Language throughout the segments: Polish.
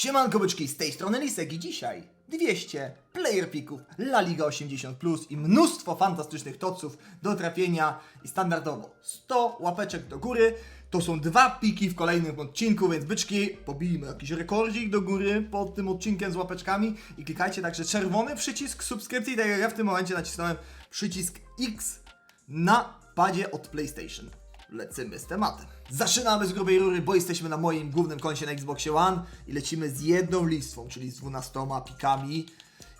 Siemanko byczki, z tej strony Lisek i dzisiaj 200 player picków La Liga 80+, i mnóstwo fantastycznych toców do trafienia i standardowo 100 łapeczek do góry. To są dwa piki w kolejnym odcinku, więc byczki, pobijmy jakiś rekordzik do góry pod tym odcinkiem z łapeczkami i klikajcie także czerwony przycisk subskrypcji, tak jak ja w tym momencie nacisnąłem przycisk X na padzie od PlayStation. Lecimy z tematem. Zaczynamy z grubej rury, bo jesteśmy na moim głównym koncie na Xboxie One i lecimy z jedną listwą, czyli z 12 pikami.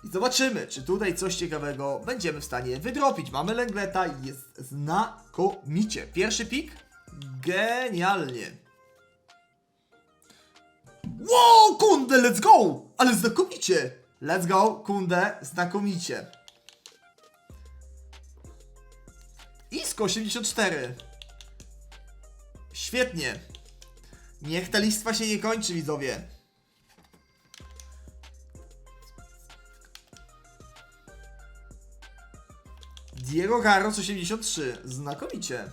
I zobaczymy, czy tutaj coś ciekawego będziemy w stanie wydropić. Mamy Lengleta i jest znakomicie. Pierwszy pik? Genialnie. Wow, kunde, let's go! Ale znakomicie! Let's go, kunde, znakomicie. Isko 84. Świetnie. Niech ta listwa się nie kończy, widzowie. Diego Carlos 83. Znakomicie.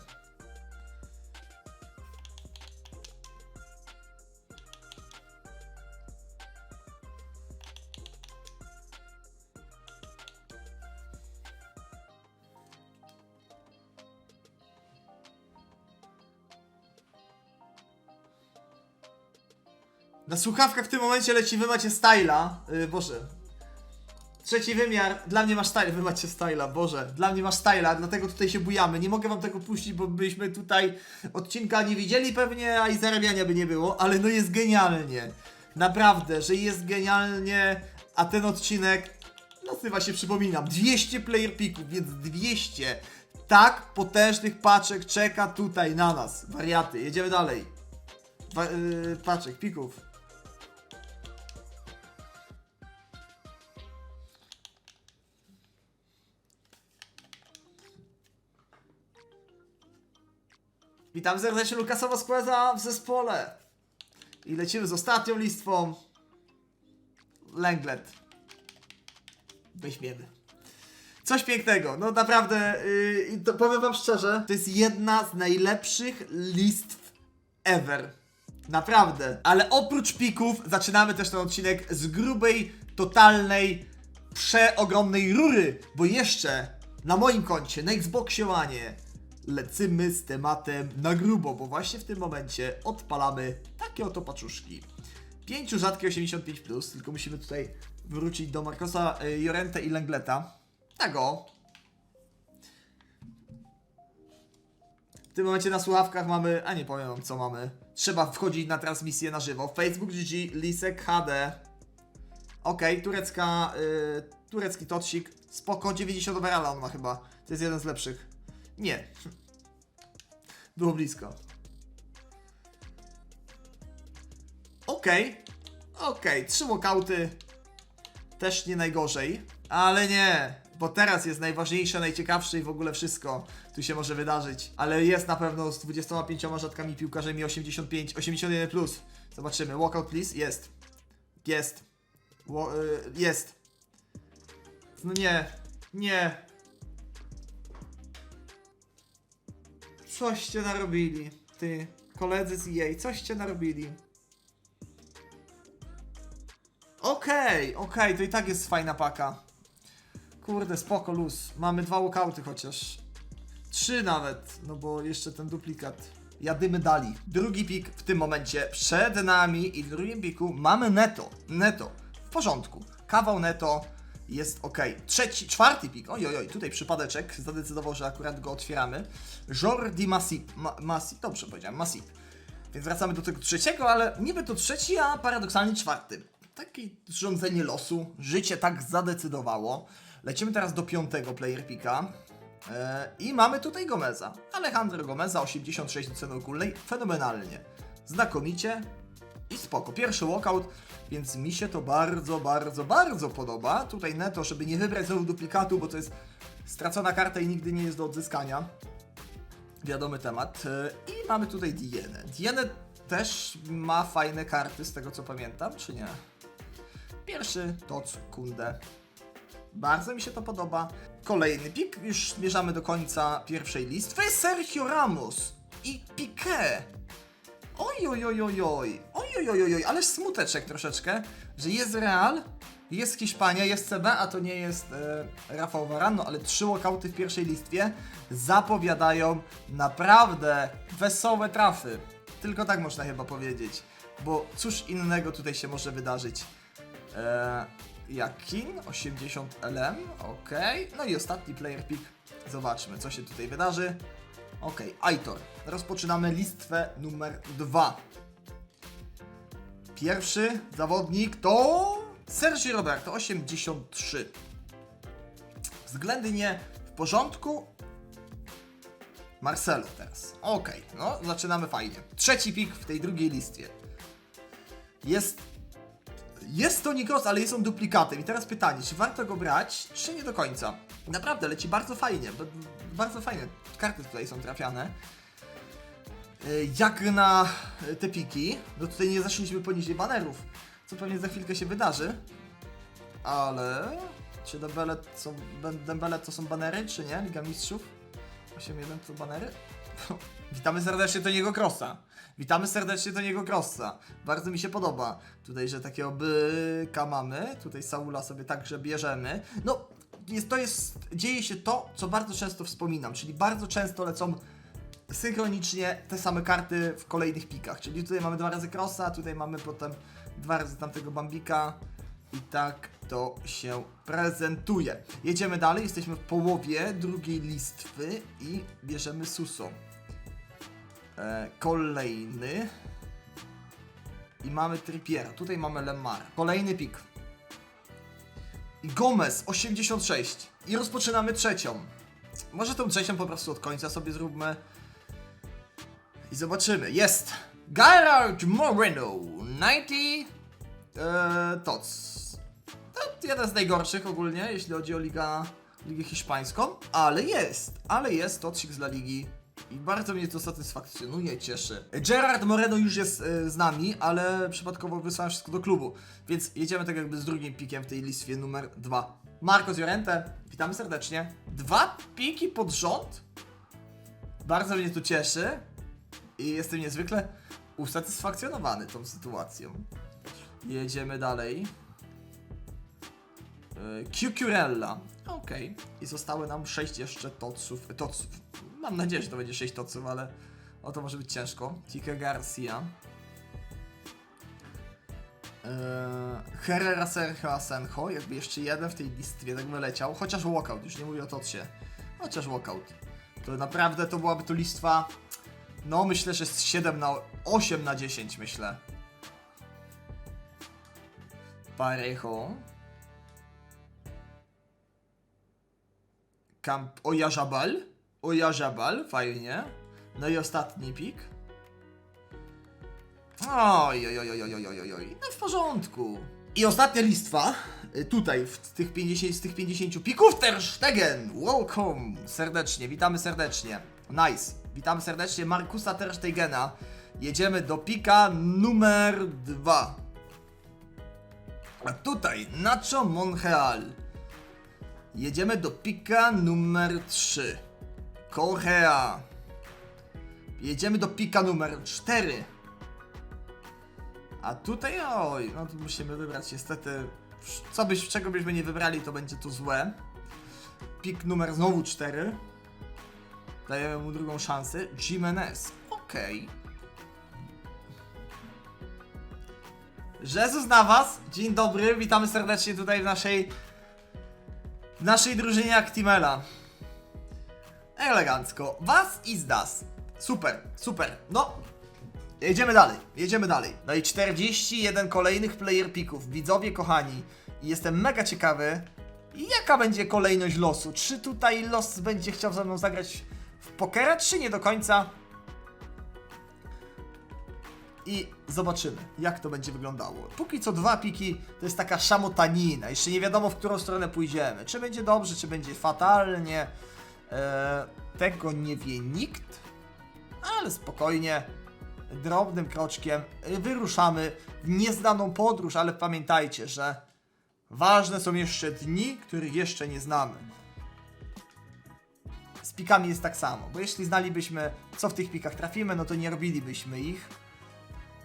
Na słuchawkach w tym momencie leci wy macie styla. Yy, Boże. Trzeci wymiar, dla mnie masz style, wy macie styla, Boże, dla mnie masz styla, dlatego tutaj się bujamy. Nie mogę wam tego puścić, bo byśmy tutaj odcinka nie widzieli pewnie, a i zarabiania by nie było, ale no jest genialnie. Naprawdę, że jest genialnie, a ten odcinek nazywa się, przypominam, 200 player picków, więc 200 tak potężnych paczek czeka tutaj na nas. Wariaty, jedziemy dalej. Yy, paczek, pików. Witam serdecznie Lukasowa Squeza w zespole. I lecimy z ostatnią listwą. Lenglet. Weźmiemy. Coś pięknego, no naprawdę, yy, to powiem wam szczerze, to jest jedna z najlepszych listw ever. Naprawdę. Ale oprócz pików zaczynamy też ten odcinek z grubej, totalnej, przeogromnej rury, bo jeszcze na moim koncie, na Xboxie One, lecimy z tematem na grubo, bo właśnie w tym momencie odpalamy takie oto paczuszki. Pięciu rzadkie 85+, plus, tylko musimy tutaj wrócić do Marcosa y, Jorente i Lengleta. Tak o. W tym momencie na słuchawkach mamy, a nie powiem wam co mamy. Trzeba wchodzić na transmisję na żywo. Facebook GG, Lisek HD. Okej, turecka, y, turecki tocik. Spoko, 90 overalla on ma chyba. To jest jeden z lepszych. Nie. Było blisko. Okej. Okej, trzy walkouty. Też nie najgorzej. Ale nie, bo teraz jest najważniejsze, najciekawsze i w ogóle wszystko tu się może wydarzyć. Ale jest na pewno z 25 rzadkami piłkarzami 85, 81 plus. Zobaczymy. Walkout please. Jest. Jest. Wo- y, jest. No nie. Nie. Coście narobili, ty, koledzy z EA, coście narobili. Okej, okej, to i tak jest fajna paka. Kurde, spoko, luz. Mamy dwa walkouty chociaż. Trzy nawet, no bo jeszcze ten duplikat. Jadymy dali. Drugi pik w tym momencie przed nami i w drugim piku mamy neto. Neto. W porządku. Kawał neto jest ok. Trzeci, czwarty pik. Oj, oj, tutaj przypadeczek zadecydował, że akurat go otwieramy. Jordi Masip. Ma, Masip, dobrze powiedziałem, Masip. Więc wracamy do tego trzeciego, ale niby to trzeci, a paradoksalnie czwarty. Takie rządzenie losu, życie tak zadecydowało. Lecimy teraz do piątego player pika. E, I mamy tutaj Gomeza. Alejandro Gomeza, 86 do ceny ogólnej. Fenomenalnie. Znakomicie. I spoko. Pierwszy walkout, więc mi się to bardzo, bardzo, bardzo podoba. Tutaj neto, żeby nie wybrać znowu duplikatu, bo to jest stracona karta i nigdy nie jest do odzyskania. Wiadomy temat. I mamy tutaj Dienę. Dienę też ma fajne karty, z tego co pamiętam, czy nie? Pierwszy Toc Kunde. Bardzo mi się to podoba. Kolejny pik, już zmierzamy do końca pierwszej listwy. Sergio Ramos i Piqué. Oj, oj, oj, oj, oj, oj, oj, oj, oj, oj, ależ smuteczek troszeczkę, że jest Real, jest Hiszpania, jest CB, a to nie jest e, Rafał Varano, ale trzy walkouty w pierwszej listwie zapowiadają naprawdę wesołe trafy. Tylko tak można chyba powiedzieć, bo cóż innego tutaj się może wydarzyć. E, Jakin, 80 LM, ok. No i ostatni player pick. Zobaczmy, co się tutaj wydarzy. Ok, Aitor. Rozpoczynamy listwę numer 2. Pierwszy zawodnik to Sergi Roberto, 83. Względnie w porządku. Marcelo teraz. Ok, no zaczynamy fajnie. Trzeci pik w tej drugiej listwie. Jest jest to Nikos, ale jest on duplikatem. I teraz pytanie, czy warto go brać, czy nie do końca? Naprawdę, leci bardzo fajnie. Bardzo fajne karty tutaj są trafiane. E, Jak na e, te piki, no tutaj nie zaszliśmy poniżej banerów, co pewnie za chwilkę się wydarzy. Ale czy Dembele, są, Dembele to są banery, czy nie? Liga Mistrzów? 8-1 to banery? Witamy serdecznie do niego Crossa. Witamy serdecznie do niego Crossa. Bardzo mi się podoba. Tutaj, że takiego byka mamy. Tutaj Saula sobie także bierzemy. No, jest, to jest, dzieje się to, co bardzo często wspominam, czyli bardzo często lecą synchronicznie te same karty w kolejnych pikach. Czyli tutaj mamy dwa razy Crossa, tutaj mamy potem dwa razy tamtego Bambika. I tak to się prezentuje. Jedziemy dalej, jesteśmy w połowie drugiej listwy i bierzemy Suso. E, kolejny. I mamy Trippiera. Tutaj mamy Lemar. Kolejny pik. I Gomez 86. I rozpoczynamy trzecią. Może tą trzecią po prostu od końca sobie zróbmy. I zobaczymy. Jest! Gerard Moreno 90 e, Tots. To jeden z najgorszych ogólnie, jeśli chodzi o liga, ligę hiszpańską, ale jest, ale jest Totsik z La Ligi i bardzo mnie to satysfakcjonuje, cieszy. Gerard Moreno już jest e, z nami, ale przypadkowo wysłałem wszystko do klubu, więc jedziemy tak jakby z drugim pikiem w tej listwie numer dwa. Marco Llorente, witamy serdecznie. Dwa piki pod rząd? Bardzo mnie to cieszy i jestem niezwykle usatysfakcjonowany tą sytuacją. Jedziemy dalej. E, Cucurella. Okej. I zostały nam 6 jeszcze toców. Toców. Mam nadzieję, że to będzie 6 toców, ale o to może być ciężko. Kike Garcia. Eee, Herrera Sergio Asenjo, jakby jeszcze jeden w tej listwie tak wyleciał, chociaż walkout, już nie mówię o Totsie, chociaż walkout. To naprawdę to byłaby tu listwa, no myślę, że z 7 na 8 na 10 myślę. Parejo. Kamp Ojarzabal. Ojarzabal, fajnie. No i ostatni pik. Oj, oj, oj, oj, oj, oj, oj. No w porządku. I ostatnia listwa. y, Tutaj, w tych 50, z tych 50 pików Ter Stegen. Welcome. Serdecznie, witamy serdecznie. Nice. Witamy serdecznie Markusa Ter Stegena. Jedziemy do pika numer 2. A tutaj Nacho Monreal. Jedziemy do pika numer 3. Korea. Jedziemy do pika numer 4. A tutaj, oj, no tu musimy wybrać niestety, co byś, czego byśmy nie wybrali, to będzie to złe. Pik numer znowu 4. Dajemy mu drugą szansę. Jimenez. Okej. Jezus na was. Dzień dobry, witamy serdecznie tutaj w naszej w naszej drużynie Actimela. Elegancko. Was is das. Super, super. No, jedziemy dalej, jedziemy dalej. No i 41 kolejnych player pików. Widzowie kochani, i jestem mega ciekawy, jaka będzie kolejność losu. Czy tutaj los będzie chciał ze mną zagrać w pokera, czy nie do końca? i zobaczymy, jak to będzie wyglądało. Póki co dwa piki to jest taka szamotanina. Jeszcze nie wiadomo, w którą stronę pójdziemy. Czy będzie dobrze, czy będzie fatalnie. E, tego nie wie nikt, ale spokojnie, drobnym kroczkiem wyruszamy w nieznaną podróż, ale pamiętajcie, że ważne są jeszcze dni, których jeszcze nie znamy. Z pikami jest tak samo, bo jeśli znalibyśmy, co w tych pikach trafimy, no to nie robilibyśmy ich.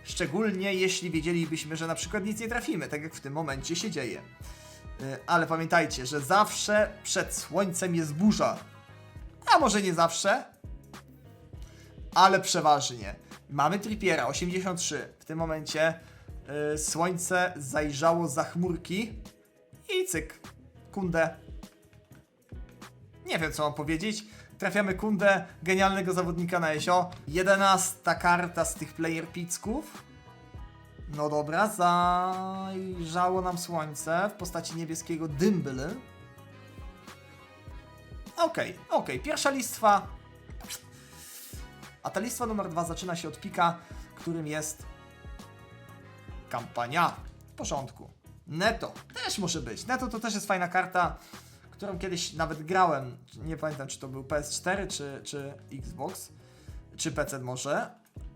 Szczególnie jeśli wiedzielibyśmy, że na przykład nic nie trafimy, tak jak w tym momencie się dzieje. Y, Ale pamiętajcie, że zawsze przed słońcem jest burza. A może nie zawsze, ale przeważnie. Mamy Trippiera 83. W tym momencie y, słońce zajrzało za chmurki i cyk. Kundę. Nie wiem co mam powiedzieć. Trafiamy kundę genialnego zawodnika na Esio. 11 karta z tych player picków. No dobra, zajrzało nam słońce w postaci niebieskiego dymbyly. Okej, okej, pierwsza listwa. A ta listwa numer dwa zaczyna się od pika, którym jest kampania. W porządku. Neto też może być. Neto to też jest fajna karta, którą kiedyś nawet grałem. Nie pamiętam, czy to był PS4, czy, czy Xbox, czy PC może.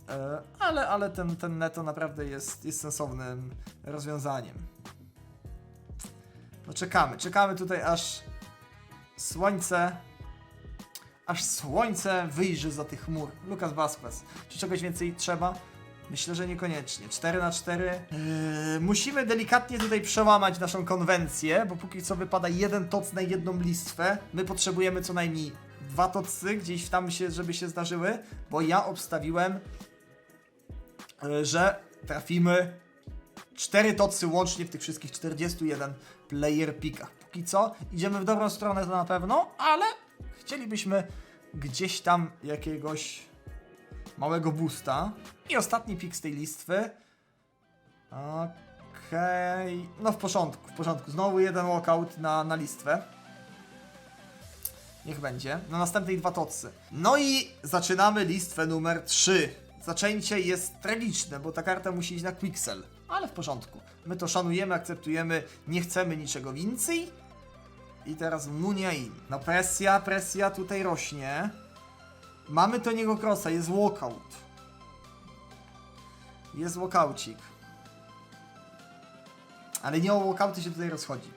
E, Ale, ale ten, ten Neto naprawdę jest, jest sensownym rozwiązaniem. No czekamy, czekamy tutaj aż słońce aż słońce wyjrzy za tych chmur. Lukas Vasquez. Czy czegoś więcej trzeba? Myślę, że niekoniecznie. 4 na 4 yy, Musimy delikatnie tutaj przełamać naszą konwencję, bo póki co wypada jeden toc na jedną listwę. My potrzebujemy co najmniej dwa tocy gdzieś tam się, żeby się zdarzyły, bo ja obstawiłem, yy, że trafimy 4 tocy łącznie w tych wszystkich 41 player pickach. Póki co idziemy w dobrą stronę to na pewno, ale chcielibyśmy gdzieś tam jakiegoś małego boosta. I ostatni pick z tej listwy. Okej. No w porządku, w porządku. Znowu jeden walkout na, na listwę. Niech będzie. Na następnej dwa tocy. No i zaczynamy listwę numer 3. Zaczęcie jest tragiczne, bo ta karta musi iść na Quixel. Ale w porządku. My to szanujemy, akceptujemy, nie chcemy niczego więcej. I teraz Muniain. No presja, presja tutaj rośnie. Mamy Toniego Crossa, jest walkout. Jest walkaucik. Ale nie o walkauty się tutaj rozchodzi.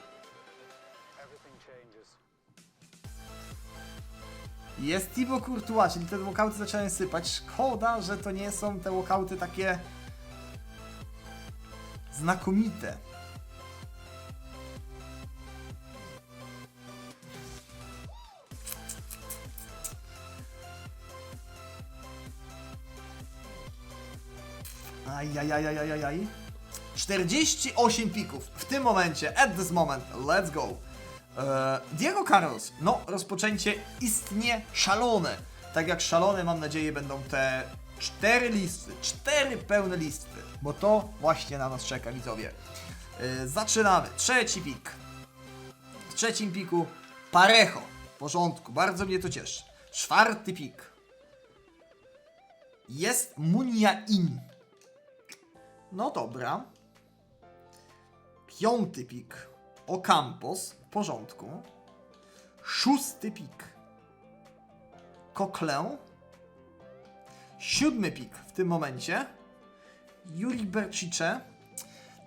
Jest Thibaut Courtois, czyli te walkauty zaczynają sypać. Szkoda, że to nie są te walkauty takie znakomite. Ajajajajajajaj. 48 pików w tym momencie, at this moment, let's go. Eee, Diego Carlos, no rozpoczęcie istnie szalone. Tak jak szalone mam nadzieję będą te cztery listy, cztery pełne listy, bo to właśnie na nas czeka widzowie. Eee, zaczynamy, trzeci pik. W trzecim piku Parejo, w porządku, bardzo mnie to cieszy. Czwarty pik. Jest Muniain. No dobra. Piąty pik. Ocampos. W porządku. Szósty pik. Coquelin. Siódmy pik w tym momencie. Juri Bercice.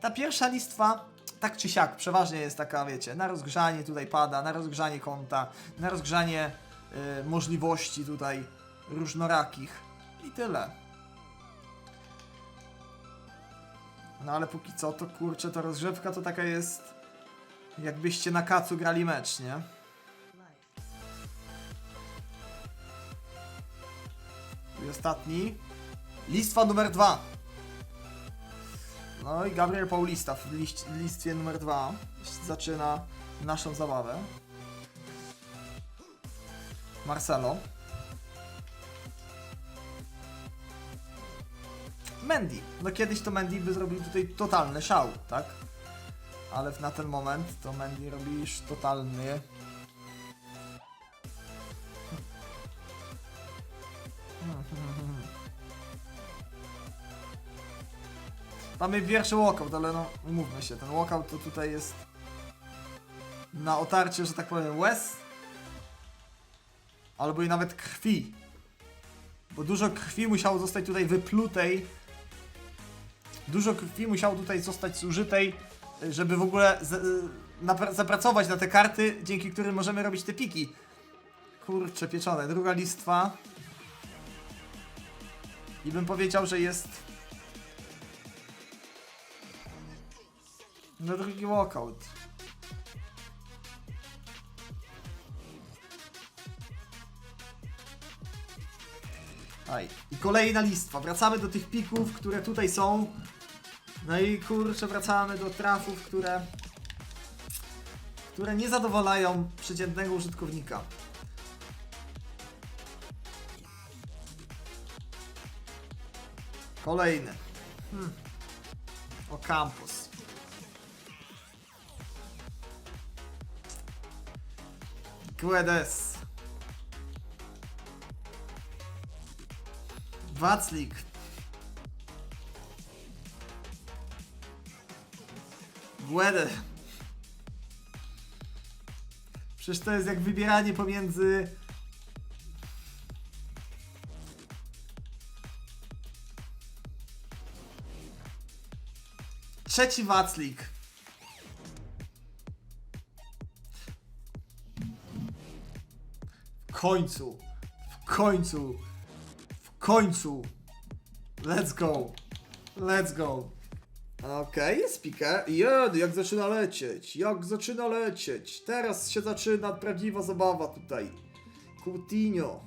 Ta pierwsza listwa, tak czy siak, przeważnie jest taka, wiecie, na rozgrzanie tutaj pada, na rozgrzanie konta, na rozgrzanie y, możliwości tutaj różnorakich. I tyle. No ale póki co, to kurczę, to rozgrzewka to taka jest. Jakbyście na kacu grali mecz, nie? I ostatni. Listwa numer dwa. No i Gabriel Paulista w liść, listwie numer dwa zaczyna naszą zabawę. Marcelo. Mendy. No kiedyś to Mendy by zrobił tutaj totalny szał, tak? Ale na ten moment to Mendy robi już totalny. Mamy pierwszy walkout, ale no umówmy się, ten walkout to tutaj jest na otarcie, że tak powiem, łez albo i nawet krwi. Bo dużo krwi musiało zostać tutaj wyplutej Dużo krwi musiało tutaj zostać zużytej, e, żeby w ogóle e, zapracować na te karty, dzięki którym możemy robić te piki. Kurcze pieczone, druga listwa. I bym powiedział, że jest... No drugi walkout. Aj. I kolejna listwa. Wracamy do tych pików, które tutaj są. No i kurczę, wracamy do trafów, które które nie zadowalają przeciętnego użytkownika. Kolejny. Hmm. O campus. Guedes. Waclik. Guedes. Przecież to jest jak wybieranie pomiędzy. Trzeci Waclik. W końcu. W końcu. W końcu. Let's go. Let's go. Okej, jest pikę. Jedy, jak zaczyna lecieć. Jak zaczyna lecieć. Teraz się zaczyna prawdziwa zabawa tutaj. Coutinho.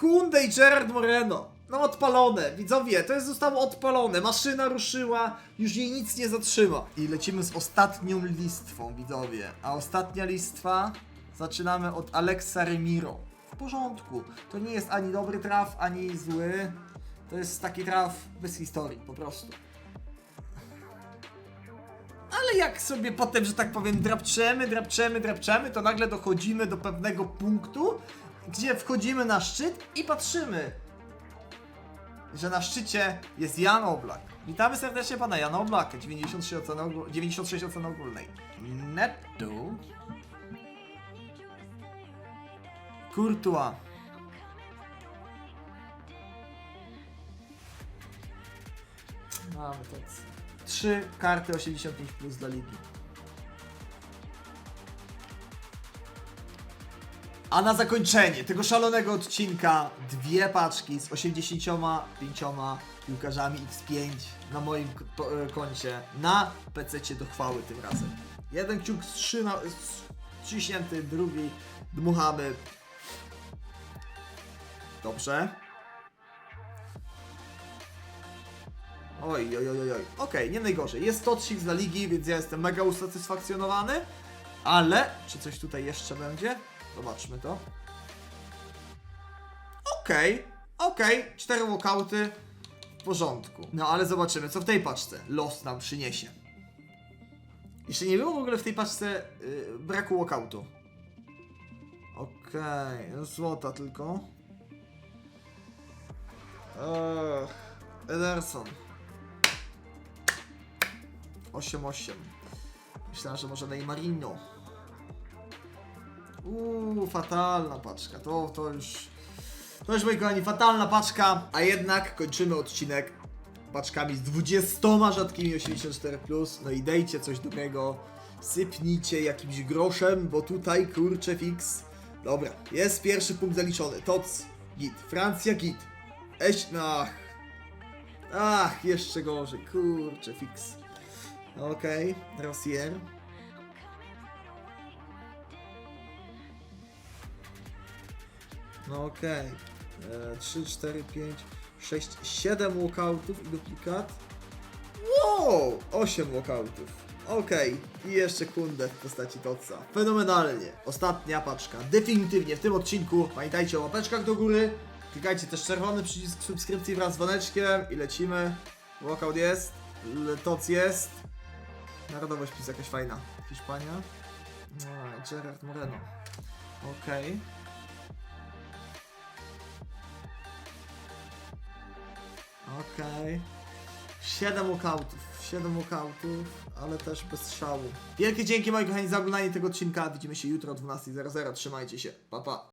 Kunde i Gerard Moreno. No odpalone, widzowie, to jest zostało odpalone. Maszyna ruszyła, już jej nic nie zatrzyma. I lecimy z ostatnią listwą, widzowie. A ostatnia listwa zaczynamy od Alexa Remiro. W porządku. To nie jest ani dobry traf, ani zły. To jest taki traf bez historii, po prostu. Ale jak sobie potem, że tak powiem, drapczemy, drapczemy, drapczemy, to nagle dochodzimy do pewnego punktu, gdzie wchodzimy na szczyt i patrzymy, że na szczycie jest Jan Oblak. Witamy serdecznie pana Jana Oblaka, 96 oceny, ogól- 96 oceny ogólnej. Netto. Courtois. Mamy to. Trzy karty 85 plus dla ligi. A na zakończenie tego szalonego odcinka dwie paczki z 85 piłkarzami X5 na moim e, koncie na PC do chwały tym razem. Jeden kciuk strzyna, ściśnięty, drugi dmuchamy. Dobrze. Oj, oj, oj, oj. Okej, nie najgorzej. Jest totsik dla ligi, więc ja jestem mega usatysfakcjonowany. Ale, czy coś tutaj jeszcze będzie? Zobaczmy to. Okej, okej. Cztery walkouty. W porządku. No ale zobaczymy, co w tej paczce los nam przyniesie. Jeszcze nie było w ogóle w tej paczce yy, braku walkoutu. Okej, no złota tylko. Ederson. 8-8. Myślałem, że może Neymarino. Uuu, fatalna paczka. To, to już... To już, moi kochani, fatalna paczka. A jednak kończymy odcinek paczkami z 20 rzadkimi 84+. No i dejcie coś dobrego. Sypnijcie jakimś groszem, bo tutaj, kurczę, fix. Dobra, jest pierwszy punkt zaliczony. Toc, git. Francja, git. Eś, ach. Ach, jeszcze gorzej. Kurczę, fix. Okej, Rossier. No okej. E, 3, 4, 5, 6, 7 walkoutów i duplikat. Wow! 8 walkoutów. Okej, i jeszcze kundę w postaci Totsa. Fenomenalnie. Ostatnia paczka. Definitywnie w tym odcinku. Pamiętajcie o łapeczkach do góry. Klikajcie też czerwony przycisk subskrypcji wraz z dzwoneczkiem i lecimy. Walkout jest. Tots jest. Narodowość PiS jakaś fajna. Hiszpania. A, Gerard Moreno. Okej. Okej. 7 walkoutów. 7 walkoutów, ale też bez strzału. Wielkie dzięki moi kochani za oglądanie tego odcinka. Widzimy się jutro o 12.00. Trzymajcie się. Pa pa.